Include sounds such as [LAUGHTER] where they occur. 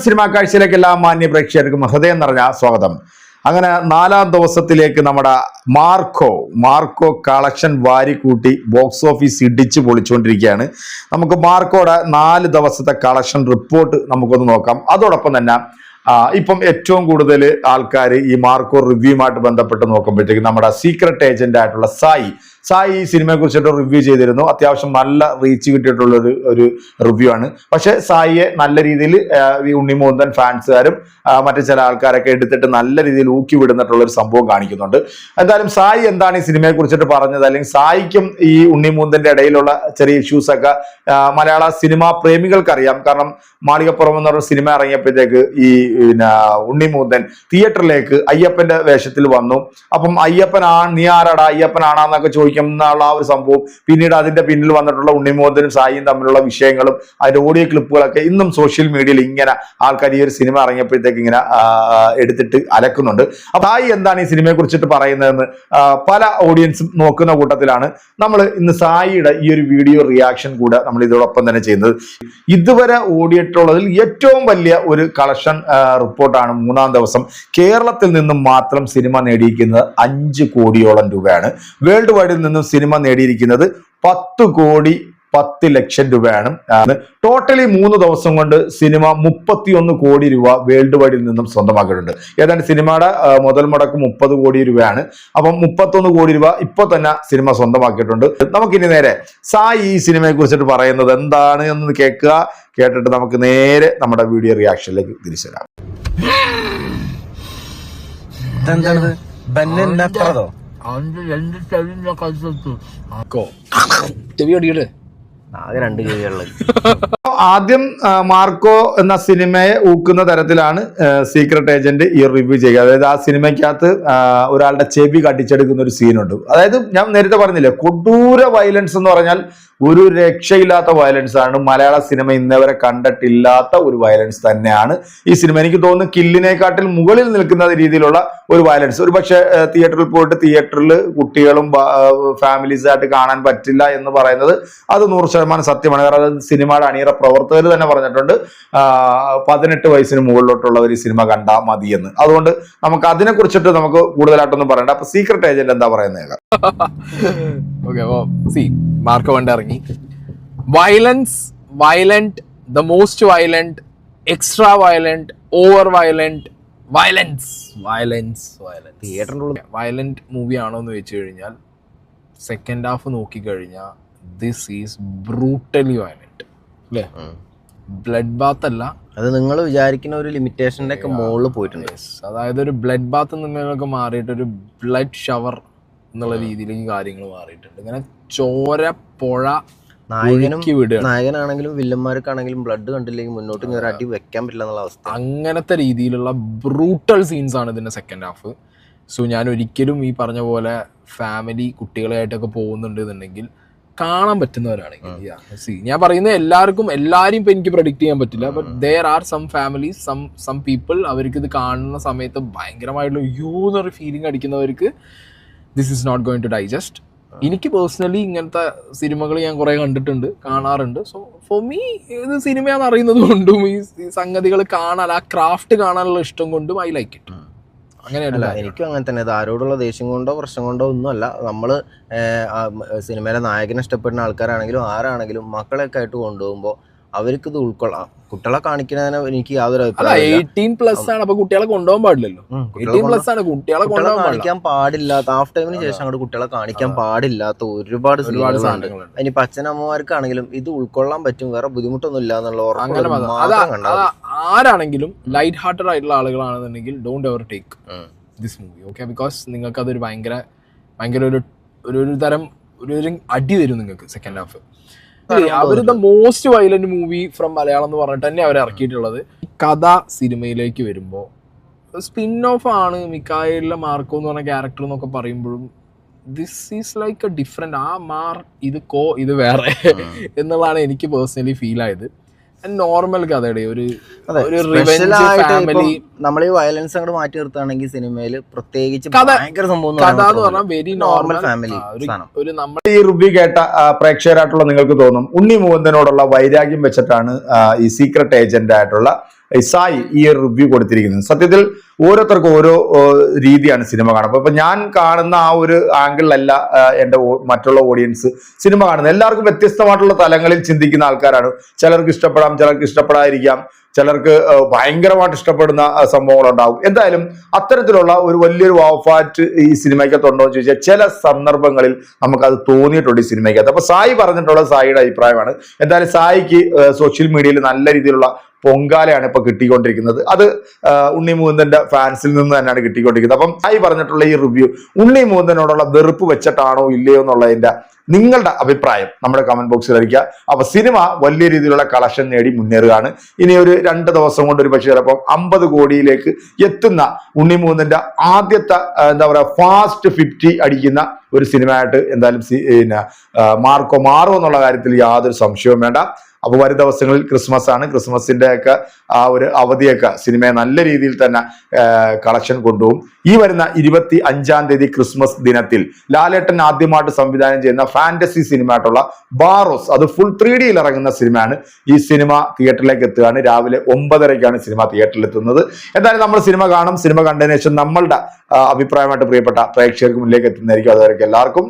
Cinema കാഴ്ചയിലേക്ക് എല്ലാ മാന്യ പ്രേക്ഷകർക്കും ഹൃദയം നിറഞ്ഞ സ്വാഗതം. അങ്ങനെ നാലാം ദിവസത്തിലേക്ക് നമ്മുടെ മാർക്കോ മാർക്കോ കളക്ഷൻ വാരിക്കൂട്ടി ബോക്സ് ഓഫീസ് ഇടിച്ച് പൊളിച്ചുകൊണ്ടിരിക്കുകയാണ്. നമുക്ക് മാർക്കോയുടെ നാല് ദിവസത്തെ കളക്ഷൻ റിപ്പോർട്ട് നമുക്കൊന്ന് നോക്കാം. അതോടൊപ്പം തന്നെ ഇപ്പം ഏറ്റവും കൂടുതൽ ആൾക്കാർ ഈ മാർക്കോ റിവ്യൂമായിട്ട് ബന്ധപ്പെട്ട് നോക്കുമ്പോഴത്തേക്ക് നമ്മുടെ സീക്രട്ട് ഏജന്റ് ആയിട്ടുള്ള സായി സായി ഈ സിനിമയെ കുറിച്ചിട്ട് റിവ്യൂ ചെയ്തിരുന്നു. അത്യാവശ്യം നല്ല റീച്ച് കിട്ടിയിട്ടുള്ള ഒരു റിവ്യൂ ആണ്. പക്ഷെ സായിയെ നല്ല രീതിയിൽ ഉണ്ണിമോന്തൻ ഫാൻസുകാരും മറ്റു ചില ആൾക്കാരൊക്കെ എടുത്തിട്ട് നല്ല രീതിയിൽ ഊക്കി വിടുന്നിട്ടുള്ള ഒരു സംഭവം കാണിക്കുന്നുണ്ട്. എന്തായാലും സായി എന്താണ് ഈ സിനിമയെ കുറിച്ചിട്ട് പറഞ്ഞത്? അല്ലെങ്കിൽ സായിക്കും ഈ ഉണ്ണിമൂന്തന്റെ ഇടയിലുള്ള ചെറിയ ഇഷ്യൂസ് ഒക്കെ മലയാള സിനിമാ പ്രേമികൾക്കറിയാം. കാരണം മാളികപ്പുറം എന്ന് പറഞ്ഞ സിനിമ ഇറങ്ങിയപ്പോഴത്തേക്ക് ഈ പിന്നെ ഉണ്ണിമൂന്തൻ തിയേറ്ററിലേക്ക് അയ്യപ്പന്റെ വേഷത്തിൽ വന്നു. അപ്പം അയ്യപ്പൻ ആ നീ ആരാടാ? അയ്യപ്പനാണാന്നൊക്കെ എന്നുള്ള ആ ഒരു സംഭവം. പിന്നീട് അതിന്റെ പിന്നിൽ വന്നിട്ടുള്ള ഉണ്ണിമോദനും സായിയും തമ്മിലുള്ള വിഷയങ്ങളും അതിന്റെ ഓഡിയോ ക്ലിപ്പുകളൊക്കെ ഇന്നും സോഷ്യൽ മീഡിയയിൽ ഇങ്ങനെ ആൾക്കാർ ഈ ഒരു സിനിമ ഇറങ്ങിയപ്പോഴത്തേക്ക് ഇങ്ങനെ എടുത്തിട്ട് അലക്കുന്നുണ്ട്. അപ്പൊ സായി എന്താണ് ഈ സിനിമയെ കുറിച്ചിട്ട് പറയുന്നതെന്ന് പല ഓഡിയൻസും നോക്കുന്ന കൂട്ടത്തിലാണ് നമ്മൾ ഇന്ന് സായിയുടെ ഈ ഒരു വീഡിയോ റിയാക്ഷൻ കൂടെ നമ്മൾ ഇതോടൊപ്പം തന്നെ ചെയ്യുന്നത്. ഇതുവരെ ഓടിയിട്ടുള്ളതിൽ ഏറ്റവും വലിയ ഒരു കളക്ഷൻ റിപ്പോർട്ടാണ് മൂന്നാം ദിവസം. കേരളത്തിൽ നിന്നും മാത്രം സിനിമ നേടിയിരിക്കുന്നത് അഞ്ച് കോടിയോളം രൂപയാണ്. വേൾഡ് വൈഡിൽ നിന്നും സിനിമ നേടിയിരിക്കുന്നത് പത്ത് കോടി പത്ത് ലക്ഷം രൂപയാണ്. ടോട്ടലി മൂന്ന് ദിവസം കൊണ്ട് സിനിമ മുപ്പത്തിയൊന്ന് കോടി രൂപ വേൾഡ് വൈഡിൽ നിന്നും സ്വന്തമാക്കിയിട്ടുണ്ട്. ഏതാണ്ട് സിനിമയുടെ മുതൽ മുടക്ക് മുപ്പത് കോടി രൂപയാണ്. അപ്പം മുപ്പത്തൊന്ന് കോടി രൂപ ഇപ്പൊ തന്നെ സിനിമ സ്വന്തമാക്കിയിട്ടുണ്ട്. നമുക്കിനി നേരെ സായി ഈ സിനിമയെ കുറിച്ചിട്ട് പറയുന്നത് എന്താണ് എന്ന് കേൾക്കുക. കേട്ടിട്ട് നമുക്ക് നേരെ നമ്മുടെ വീഡിയോ റിയാക്ഷനിലേക്ക് തിരിച്ചു വരാം. അവന്റെ രണ്ട് ചെവിന്റെ ചെവി ആകെ രണ്ട് ചെവിയുള്ളത് ആദ്യം മാർക്കോ എന്ന സിനിമയെ ഊക്കുന്ന തരത്തിലാണ് സീക്രട്ട് ഏജന്റ് ഈ റിവ്യൂ ചെയ്യുക. അതായത് ആ സിനിമയ്ക്കകത്ത് ഒരാളുടെ ചെവി കടിച്ചെടുക്കുന്ന ഒരു സീനുണ്ട് അതായത് ഞാൻ നേരത്തെ പറഞ്ഞില്ലേ കൊടൂര വയലൻസ് എന്ന് പറഞ്ഞാൽ ഒരു രക്ഷയില്ലാത്ത വയലൻസ് ആണ്. മലയാള സിനിമ ഇന്നവരെ കണ്ടിട്ടില്ലാത്ത ഒരു വയലൻസ് തന്നെയാണ് ഈ സിനിമ എനിക്ക് തോന്നുന്നു കില്ലിനെക്കാട്ടിൽ മുകളിൽ നിൽക്കുന്ന രീതിയിലുള്ള ഒരു വയലൻസ് ഒരു പക്ഷേ തിയേറ്ററിൽ പോയിട്ട് തിയേറ്ററിൽ കുട്ടികളും ഫാമിലീസ് ആയിട്ട് കാണാൻ പറ്റില്ല എന്ന് പറയുന്നത് അത് നൂറ് ശതമാനം സത്യമാണ്. കാരണം അത് സിനിമയുടെ അണിയറ പ്രവർത്തകർ തന്നെ പറഞ്ഞിട്ടുണ്ട്. പതിനെട്ട് വയസ്സിന് മുകളിലോട്ടുള്ളവർ ഈ സിനിമ കണ്ടാൽ മതി എന്ന് അതുകൊണ്ട് നമുക്ക് അതിനെ കുറിച്ചിട്ട് നമുക്ക് കൂടുതലായിട്ടൊന്നും പറയണ്ട. അപ്പൊ സീക്രട്ട് ഏജന്റ് എന്താ പറയുന്നത് [LAUGHS] ഓക്കെ അപ്പോ സി മാർക്കോ വണ്ടി ഇറങ്ങി violence violent the most violent extra violent over violent violence violence violence തിയേറ്ററിന്റെ ഉള്ളിൽ വയലന്റ് മൂവി ആണോ എന്ന് വെച്ച് കഴിഞ്ഞാൽ സെക്കൻഡ് ഹാഫ് നോക്കിക്കഴിഞ്ഞാൽ ദിസ് ഈസ് ബ്രൂട്ടലി വയലന്റ് അല്ലേ? ബ്ലഡ് ബാത്ത് അല്ല. അത് നിങ്ങൾ വിചാരിക്കുന്ന ഒരു ലിമിറ്റേഷന്റെ ഒക്കെ മുകളിൽ പോയിട്ടുണ്ട്. അതായത് ഒരു ബ്ലഡ് ബാത്ത് നിന്നൊക്കെ മാറിയിട്ട് ഒരു ബ്ലഡ് ഷവർ എന്നുള്ള രീതിയിലേക്ക് കാര്യങ്ങൾ മാറിയിട്ടുണ്ട്. ഇങ്ങനെ ചോര പുഴ നായകനും നായകനാണെങ്കിലും വില്ലന്മാർക്കാണെങ്കിലും ബ്ലഡ് കണ്ടില്ലെങ്കിൽ മുന്നോട്ട് ഇങ്ങനെ അടി വെക്കാൻ പറ്റില്ല എന്നുള്ള അവസ്ഥ. അങ്ങനത്തെ രീതിയിലുള്ള ബ്രൂട്ടൽ സീൻസ് ആണ് ഇതിന്റെ സെക്കൻഡ് ഹാഫ് സോ ഞാൻ ഒരിക്കലും ഈ പറഞ്ഞ പോലെ ഫാമിലി കുട്ടികളായിട്ടൊക്കെ പോകുന്നുണ്ട് എന്നുണ്ടെങ്കിൽ കാണാൻ പറ്റുന്നവരാണെങ്കിൽ ഞാൻ പറയുന്നത് എല്ലാവർക്കും എല്ലാരും ഇപ്പൊ എനിക്ക് പ്രഡിക്ട് ചെയ്യാൻ പറ്റില്ല. But there are some families some some people അവർക്ക് ഇത് കാണുന്ന സമയത്ത് ഭയങ്കരമായിട്ടുള്ള യൂന്നൊരു feeling അടിക്കുന്നവർക്ക് this is not going to digest എനിക്ക് പേഴ്സണലി ഇങ്ങനത്തെ സിനിമകൾ ഞാൻ കുറെ കണ്ടിട്ടുണ്ട് കാണാറുണ്ട്. സോ ഫോർ മീ ഇത് സിനിമയാണെന്ന് അറിയുന്നത് കൊണ്ടും ഈ സംഗതികൾ കാണാൻ ആ ക്രാഫ്റ്റ് കാണാനുള്ള ഇഷ്ടം കൊണ്ടും ഐ ലൈക്ക് ഇറ്റ് അങ്ങനെയല്ല എനിക്കും അങ്ങനെ തന്നെ. ആരോടുള്ള ദേഷ്യം കൊണ്ടോ പ്രശ്നം കൊണ്ടോ ഒന്നുമല്ല. നമ്മൾ സിനിമയിലെ നായകനെ ഇഷ്ടപ്പെടുന്ന ആൾക്കാരാണെങ്കിലും ആരാണെങ്കിലും മക്കളെയൊക്കെ ആയിട്ട് കൊണ്ടുപോകുമ്പോൾ അവർക്ക് ഇത് ഉൾക്കൊള്ളാം. കുട്ടികളെ കാണിക്കുന്നതിന് എനിക്ക് യാതൊരു അഭിപ്രായം എയ്റ്റീൻ പ്ലസ് ആണ് അപ്പൊ കുട്ടികളെ കൊണ്ടുപോകാൻ പാടില്ലല്ലോ. എയ്റ്റീൻ പ്ലസ് ആണ് കുട്ടികളെ കൊണ്ടുപോകാൻ കാണിക്കാൻ പാടില്ലാത്ത ഹാഫ് ടൈമിന് ശേഷം അങ്ങോട്ട് കുട്ടികളെ കാണിക്കാൻ പാടില്ലാത്ത ഒരുപാട് ഒരുപാട് സാധനങ്ങളുണ്ട്. അതിനിപ്പോ അച്ഛനമ്മമാർക്കാണെങ്കിലും ഇത് ഉൾക്കൊള്ളാൻ പറ്റും. വേറെ ബുദ്ധിമുട്ടൊന്നും ഇല്ല എന്നുള്ള ആരാണെങ്കിലും ലൈറ്റ് ഹാർട്ടഡ് ആയിട്ടുള്ള ആളുകളാണെന്നുണ്ടെങ്കിൽ don't ever take this movie okay because നിങ്ങൾക്ക് അതൊരു ഭയങ്കര ഭയങ്കര ഒരു ഒരു ഒരു തരം ഒരു ഒരു അടി വരും നിങ്ങൾക്ക് second half our the most violent movie from Malayalam എന്ന് പറഞ്ഞിട്ട് തന്നെ അവർ ഇറക്കിയിട്ടുള്ളത്. കഥ സിനിമയിലേക്ക് വരുമ്പോൾ സ്പിൻ ഓഫ് ആണ് മിക്കായിലെ മാർക്കോ എന്ന് പറഞ്ഞ ക്യാരക്ടർ എന്നൊക്കെ പറയുമ്പോഴും this is like a different ആ മാർ ഇത് കോ ഇത് വേറെ എന്നുള്ളതാണ് എനിക്ക് പേഴ്സണലി ഫീൽ ആയത്. നോർമൽ കഥയുടെ ഒരു നമ്മൾ ഈ വയലൻസ് അങ്ങോട്ട് മാറ്റി നിർത്തുകയാണെങ്കിൽ സിനിമയിൽ പ്രത്യേകിച്ച് ഭയങ്കര സംഭവം കഥ എന്ന് പറഞ്ഞാൽ വെരി നോർമൽ ഫാമിലി ഒരു നമ്മൾ ഈ റിവ്യൂ കേട്ട പ്രേക്ഷകരായിട്ടുള്ള നിങ്ങൾക്ക് തോന്നും. ഉണ്ണി മുകുന്ദനോടുള്ള വൈരാഗ്യം വെച്ചിട്ടാണ് ഈ സീക്രട്ട് ഏജന്റ് ആയിട്ടുള്ള സായി ഈ റിവ്യൂ കൊടുത്തിരിക്കുന്നത് സത്യത്തിൽ ഓരോരുത്തർക്കും ഓരോ രീതിയാണ് സിനിമ കാണുന്നത്. ഇപ്പൊ ഞാൻ കാണുന്ന ആ ഒരു ആംഗിളിലല്ല എന്റെ മറ്റുള്ള ഓഡിയൻസ് സിനിമ കാണുന്നത്. എല്ലാവർക്കും വ്യത്യസ്തമായിട്ടുള്ള തലങ്ങളിൽ ചിന്തിക്കുന്ന ആൾക്കാരാണ്. ചിലർക്ക് ഇഷ്ടപ്പെടാം ചിലർക്ക് ഇഷ്ടപ്പെടാതിരിക്കാം. ചിലർക്ക് ഭയങ്കരമായിട്ട് ഇഷ്ടപ്പെടുന്ന സംഭവങ്ങളുണ്ടാവും. എന്തായാലും അത്തരത്തിലുള്ള ഒരു വലിയൊരു വാഫാറ്റ് ഈ സിനിമയ്ക്കകത്തുണ്ടോ എന്ന് ചോദിച്ചാൽ ചില സന്ദർഭങ്ങളിൽ നമുക്കത് തോന്നിയിട്ടുണ്ട് ഈ സിനിമയ്ക്കകത്ത്. അപ്പൊ സായി പറഞ്ഞിട്ടുള്ള സായിയുടെ അഭിപ്രായമാണ്. എന്തായാലും സായിക്ക് സോഷ്യൽ മീഡിയയിൽ നല്ല രീതിയിലുള്ള പൊങ്കാലയാണ് ഇപ്പൊ കിട്ടിക്കൊണ്ടിരിക്കുന്നത്. അത് ഉണ്ണി മുകുന്ദന്റെ ഫാൻസിൽ നിന്ന് തന്നെയാണ് കിട്ടിക്കൊണ്ടിരിക്കുന്നത്. അപ്പം ആയി പറഞ്ഞിട്ടുള്ള ഈ റിവ്യൂ ഉണ്ണി മുകുന്ദനോടുള്ള വെറുപ്പ് വെച്ചിട്ടാണോ ഇല്ലയോ എന്നുള്ളതിന്റെ നിങ്ങളുടെ അഭിപ്രായം നമ്മുടെ കമന്റ് ബോക്സിൽ അറിയിക്കുക. അപ്പൊ സിനിമ വലിയ രീതിയിലുള്ള കളക്ഷൻ നേടി മുന്നേറുകയാണ്. ഇനി ഒരു രണ്ട് ദിവസം കൊണ്ട് ഒരു പക്ഷേ ചിലപ്പോൾ അമ്പത് കോടിയിലേക്ക് എത്തുന്ന ഉണ്ണി മൂന്നിന്റെ ആദ്യത്തെ എന്താ പറയുക ഫാസ്റ്റ് ഫിഫ്റ്റി അടിക്കുന്ന ഒരു സിനിമയായിട്ട് എന്തായാലും പിന്നെ മാർക്കോ മാറുമെന്നുള്ള കാര്യത്തിൽ യാതൊരു സംശയവും വേണ്ട. അപ്പൊ വരും ദിവസങ്ങളിൽ ക്രിസ്മസ് ആണ്. ക്രിസ്മസിന്റെ ഒക്കെ ആ ഒരു അവധിയൊക്കെ സിനിമയെ നല്ല രീതിയിൽ തന്നെ കളക്ഷൻ കൊണ്ടുപോകും. ഈ വരുന്ന ഇരുപത്തി അഞ്ചാം തീയതി ക്രിസ്മസ് ദിനത്തിൽ ലാലേട്ടൻ ആദ്യമായിട്ട് സംവിധാനം ചെയ്യുന്ന ഫാന്റസി സിനിമ ആയിട്ടുള്ള ബാറോസ് അത് ഫുൾ ത്രീ ഡിയിൽ ഇറങ്ങുന്ന സിനിമയാണ്. ഈ സിനിമ തിയേറ്ററിലേക്ക് എത്തുകയാണ്. രാവിലെ ഒമ്പതരയ്ക്കാണ് സിനിമ തിയേറ്ററിൽ എത്തുന്നത്. എന്തായാലും നമ്മൾ സിനിമ കാണും. സിനിമ കണ്ടതിന് ശേഷം നമ്മളുടെ അഭിപ്രായമായിട്ട് പ്രിയപ്പെട്ട പ്രേക്ഷകർക്ക് മുന്നിലേക്ക് എത്തുന്നതായിരിക്കും. അതുവരെ എല്ലാവർക്കും